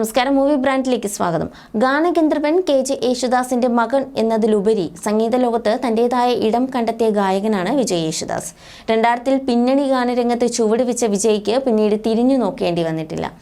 നമസ്കാരം. മൂവി ബ്രാൻഡിലേക്ക് സ്വാഗതം. ഗാനഗന്ധർവൻ K J യേശുദാസിന്റെ മകൻ എന്നതിലുപരി സംഗീത ലോകത്ത് തന്റേതായ ഇടം കണ്ടെത്തിയ ഗായകനാണ് വിജയ് യേശുദാസ്. രണ്ടായിരത്തിൽ പിന്നണി ഗാനരംഗത്ത് ചുവടുവെച്ച വിജയ്ക്ക് പിന്നീട് തിരിഞ്ഞു നോക്കേണ്ടി വന്നിട്ടില്ല.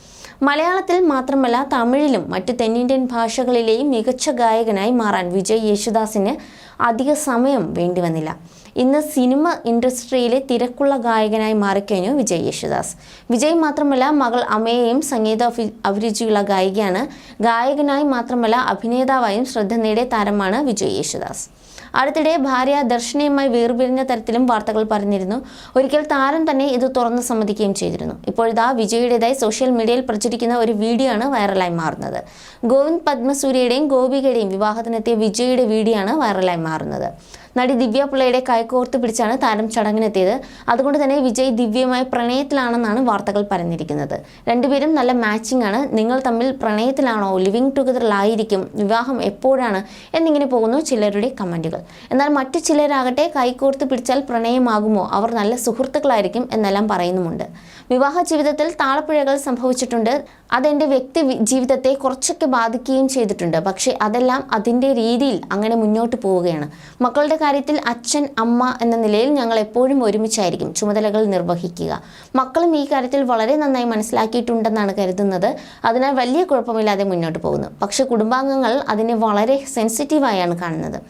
മലയാളത്തിൽ മാത്രമല്ല തമിഴിലും മറ്റ് തെന്നിന്ത്യൻ ഭാഷകളിലെയും മികച്ച ഗായകനായി മാറാൻ വിജയ് യേശുദാസിന് അധിക സമയം വേണ്ടി വന്നില്ല. ഇന്ന് സിനിമ ഇൻഡസ്ട്രിയിലെ തിരക്കുള്ള ഗായകനായി മാറിക്കഴിഞ്ഞു വിജയ് യേശുദാസ്. വിജയ് മാത്രമല്ല മകൾ അമയെയും സംഗീത അഭി- അഭിരുചിയുള്ള ഗായികയാണ്. ഗായകനായി മാത്രമല്ല അഭിനേതാവായും ശ്രദ്ധ നേടിയ താരമാണ് വിജയ് യേശുദാസ്. അടുത്തിടെ ഭാര്യ ദർശനയുമായി വേർപിരിഞ്ഞ തരത്തിലും വാർത്തകൾ പറഞ്ഞിരുന്നു. ഒരിക്കൽ താരം തന്നെ ഇത് തുറന്ന് സമ്മതിക്കുകയും ചെയ്തിരുന്നു. ഇപ്പോഴിതാ വിജയുടേതായി സോഷ്യൽ മീഡിയയിൽ പ്രചരിക്കുന്ന ഒരു വീഡിയോ ആണ് വൈറലായി മാറുന്നത്. ഗോവിന്ദ് പത്മസൂര്യയുടെയും ഗോപികയുടെയും വിവാഹത്തിനെത്തിയ വിജയുടെ വീഡിയോ ആണ് വൈറലായി മാറുന്നത്. നടി ദിവ്യ പിള്ളയുടെ കൈകോർത്ത് പിടിച്ചാണ് താരം ചടങ്ങിനെത്തിയത്. അതുകൊണ്ട് തന്നെ വിജയ് ദിവ്യമായ പ്രണയത്തിലാണെന്നാണ് വാർത്തകൾ പറഞ്ഞിരിക്കുന്നത് രണ്ടുപേരും നല്ല മാച്ചിങ് ആണ്. നിങ്ങൾ തമ്മിൽ പ്രണയത്തിലാണോ? ലിവിങ് ടുഗദറിലായിരിക്കും വിവാഹം എപ്പോഴാണ്? എന്നിങ്ങനെ പോകുന്നു ചിലരുടെ കമന്റുകൾ എന്നാൽ മറ്റു ചിലരാകട്ടെ കൈകോർത്ത് പിടിച്ചാൽ പ്രണയമാകുമോ? അവർ നല്ല സുഹൃത്തുക്കളായിരിക്കും എന്നെല്ലാം പറയുന്നുമുണ്ട്. വിവാഹ ജീവിതത്തിൽ താളപ്പിഴകൾ സംഭവിച്ചിട്ടുണ്ട്. അതെന്റെ വ്യക്തി ജീവിതത്തെ കുറച്ചൊക്കെ ബാധിക്കുകയും ചെയ്തിട്ടുണ്ട്. പക്ഷേ അതെല്ലാം അതിന്റെ രീതിയിൽ അങ്ങനെ മുന്നോട്ട് പോവുകയാണ്. മക്കളുടെ കാര്യത്തിൽ അച്ഛൻ അമ്മ എന്ന നിലയിൽ ഞങ്ങൾ എപ്പോഴും ഒരുമിച്ചായിരിക്കും ചുമതലകൾ നിർവഹിക്കുക. മക്കളും ഈ കാര്യത്തിൽ വളരെ നന്നായി മനസ്സിലാക്കിയിട്ടുണ്ടെന്നാണ് കരുതുന്നത്. അതിനാൽ വലിയ കുഴപ്പമില്ലാതെ മുന്നോട്ട് പോകുന്നു. പക്ഷേ കുടുംബാംഗങ്ങൾ അതിനെ വളരെ സെൻസിറ്റീവായാണ് കാണുന്നത്.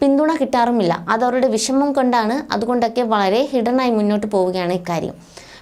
പിന്തുണ കിട്ടാറുമില്ല. അത് അവരുടെ വിഷമം കൊണ്ടാണ് അതുകൊണ്ടൊക്കെ വളരെ ഹിഡനായി മുന്നോട്ട് പോവുകയാണ് ഇക്കാര്യം.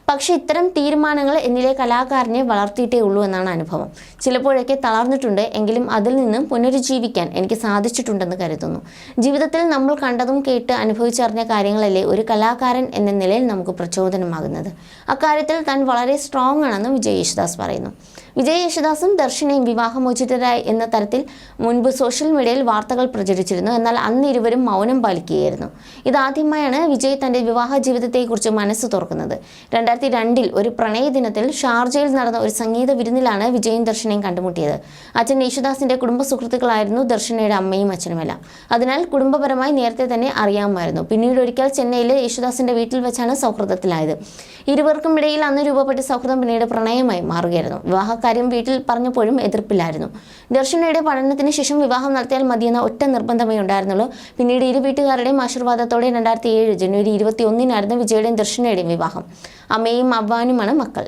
പക്ഷേ ഇത്തരം തീരുമാനങ്ങൾ എന്നിലെ കലാകാരനെ വളർത്തിയിട്ടേ ഉള്ളൂ എന്നാണ് അനുഭവം. ചിലപ്പോഴൊക്കെ തളർന്നിട്ടുണ്ട് എങ്കിലും അതിൽ നിന്നും പുനരുജ്ജീവിക്കാൻ എനിക്ക് സാധിച്ചിട്ടുണ്ടെന്ന് കരുതുന്നു. ജീവിതത്തിൽ നമ്മൾ കണ്ടതും കേട്ട് അനുഭവിച്ചറിഞ്ഞ കാര്യങ്ങളല്ലേ ഒരു കലാകാരൻ എന്ന നിലയിൽ നമുക്ക് പ്രചോദനമാകുന്നത്. അക്കാര്യത്തിൽ താൻ വളരെ സ്ട്രോങ് ആണെന്ന് വിജയ് യേശുദാസ് പറയുന്നു. വിജയ് യേശുദാസും ദർശനയും വിവാഹമോചിതരായി എന്ന തരത്തിൽ മുൻപ് സോഷ്യൽ മീഡിയയിൽ വാർത്തകൾ പ്രചരിച്ചിരുന്നു. എന്നാൽ അന്ന് ഇരുവരും മൗനം പാലിക്കുകയായിരുന്നു. ഇതാദ്യമായാണ് വിജയ് തന്റെ വിവാഹ ജീവിതത്തെക്കുറിച്ച് മനസ്സ് തുറക്കുന്നത്. രണ്ടായിരത്തി രണ്ടിൽ ഒരു പ്രണയ ദിനത്തിൽ ഷാർജയിൽ നടന്ന ഒരു സംഗീത വിരുന്നിലാണ് വിജയും ദർശനയും കണ്ടുമുട്ടിയത്. അച്ഛൻ യേശുദാസിന്റെ കുടുംബ സുഹൃത്തുക്കളായിരുന്നു ദർശനയുടെ അമ്മയും അച്ഛനുമെല്ലാം. അതിനാൽ കുടുംബപരമായി നേരത്തെ തന്നെ അറിയാമായിരുന്നു. പിന്നീട് ഒരിക്കൽ ചെന്നൈയിലെ യേശുദാസിന്റെ വീട്ടിൽ വെച്ചാണ് സൗഹൃദത്തിലായത്. ഇരുവർക്കും ഇടയിൽ അന്ന് രൂപപ്പെട്ട സൗഹൃദം പിന്നീട് പ്രണയമായി മാറുകയായിരുന്നു. വിവാഹക്കാര്യം വീട്ടിൽ പറഞ്ഞപ്പോഴും എതിർപ്പില്ലായിരുന്നു. ദർശനയുടെ പഠനത്തിന് ശേഷം വിവാഹം നടത്തിയാൽ മതിയെന്ന ഒറ്റ നിർബന്ധമേ ഉണ്ടായിരുന്നുള്ളൂ. പിന്നീട് ഇരു വീട്ടുകാരുടെയും ആശീർവാദത്തോടെ രണ്ടായിരത്തി ഏഴ് ജനുവരി ഇരുപത്തി ഒന്നിനായിരുന്നു വിജയുടെയും ദർശനയുടെയും വിവാഹം. അമ്മയും അവ്വാനുമാണ് മക്കൾ.